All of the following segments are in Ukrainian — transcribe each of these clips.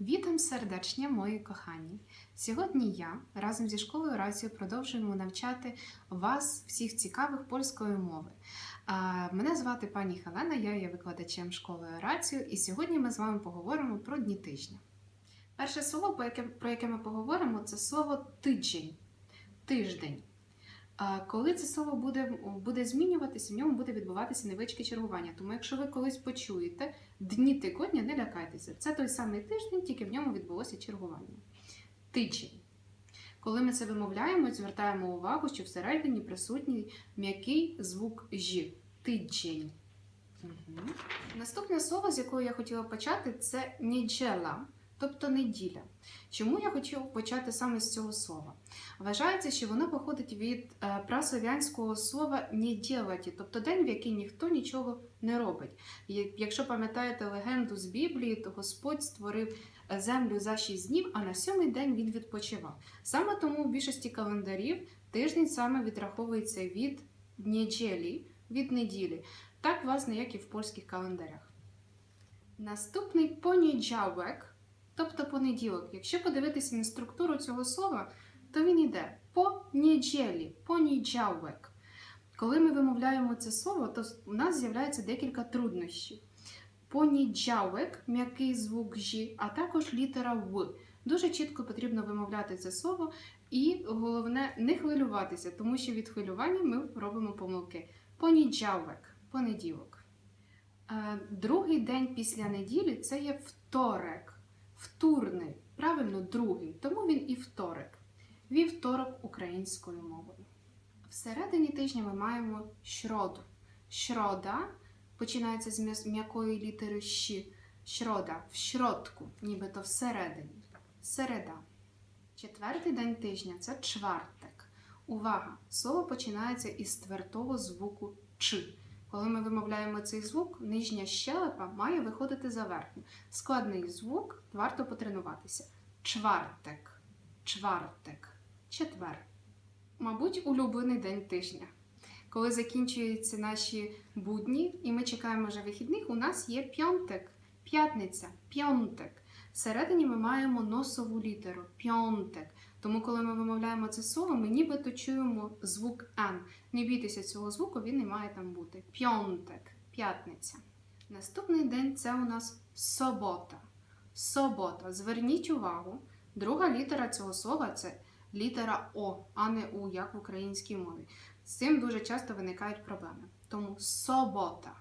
Вітам сердечня, мої кохані! Сьогодні я разом зі школою Рацію продовжуємо навчати вас всіх цікавих польської мови. Мене звати пані Хелена, я є викладачем школи Рацію, і сьогодні ми з вами поговоримо про дні тижня. Перше слово, про яке ми поговоримо, це слово тиждень. Тиждень. Коли це слово буде, буде змінюватися, в ньому буде відбуватися невеличке чергування. Тому, якщо ви колись почуєте дні тижня, не лякайтеся. Це той самий тиждень, тільки в ньому відбулося чергування. Тиждень. Коли ми це вимовляємо, звертаємо увагу, що всередині присутній м'який звук Ж. Тиждень. Угу. Наступне слово, з якого я хотіла почати, це неділя, тобто неділя. Чому я хочу почати саме з цього слова? Вважається, що воно походить від е, праслов'янського слова «недєлаті», тобто день, в який ніхто нічого не робить. І Якщо пам'ятаєте легенду з Біблії, то Господь створив е, землю за шість днів, а на сьомий день він відпочивав. Саме тому в більшості календарів тиждень саме відраховується від неділі, від неділі, так, власне, як і в польських календарях. Наступний понеділок, тобто понеділок. Якщо подивитися на структуру цього слова, то він йде по неділі, понеділок. Коли ми вимовляємо це слово, то у нас з'являється декілька труднощів. Понеділок, м'який звук Ж, а також літера В. Дуже чітко потрібно вимовляти це слово, і головне не хвилюватися, тому що від хвилювання ми робимо помилки. Понеділок, понеділок. Е, Другий день після неділі це є вторик, втурний, правильно, другий, тому він і вторик. Вівторок українською мовою. Всередині тижня ми маємо щроду. Щрода починається з м'якої літери щ. Щрода в щродку, нібито всередині. Середа. Четвертий день тижня це чвартик. Увага! Слово починається із твердого звуку Ч. Коли ми вимовляємо цей звук, нижня щелепа має виходити за верхню. Складний звук, варто потренуватися. Чвартик. Чвартик. Четвер. Мабуть, улюблений день тижня. Коли закінчуються наші будні, і ми чекаємо вже вихідних, у нас є п'ятик, п'ятниця, п'ятик. Всередині ми маємо носову літеру п'ятик. Тому, коли ми вимовляємо це слово, ми нібито чуємо звук Н. Не бійтеся цього звуку, він не має там бути. П'ятик, п'ятниця. Наступний день це у нас собота. Собота. Зверніть увагу, друга літера цього слова це літера О, а не У, як в українській мові. З цим дуже часто виникають проблеми. Тому собота.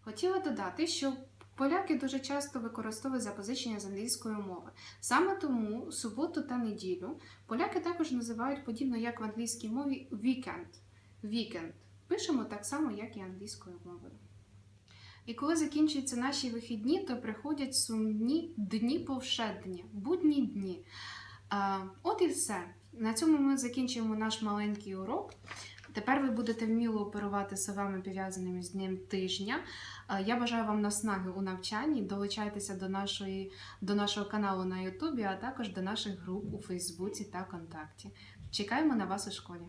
Хотіла додати, що поляки дуже часто використовують запозичення з англійської мови. Саме тому суботу та неділю поляки також називають подібно як в англійській мові вікенд. Вікенд. Пишемо так само, як і англійською мовою. І коли закінчуються наші вихідні, то приходять сумні дні повшедні, будні дні. От і все. На цьому ми закінчуємо наш маленький урок. Тепер ви будете вміло оперувати совами, пов'язаними з днем тижня. Я бажаю вам наснаги у навчанні. Долучайтеся до, нашої, до нашого каналу на Ютубі, а також до наших груп у Фейсбуці та ВКонтакті. Чекаємо на вас у школі.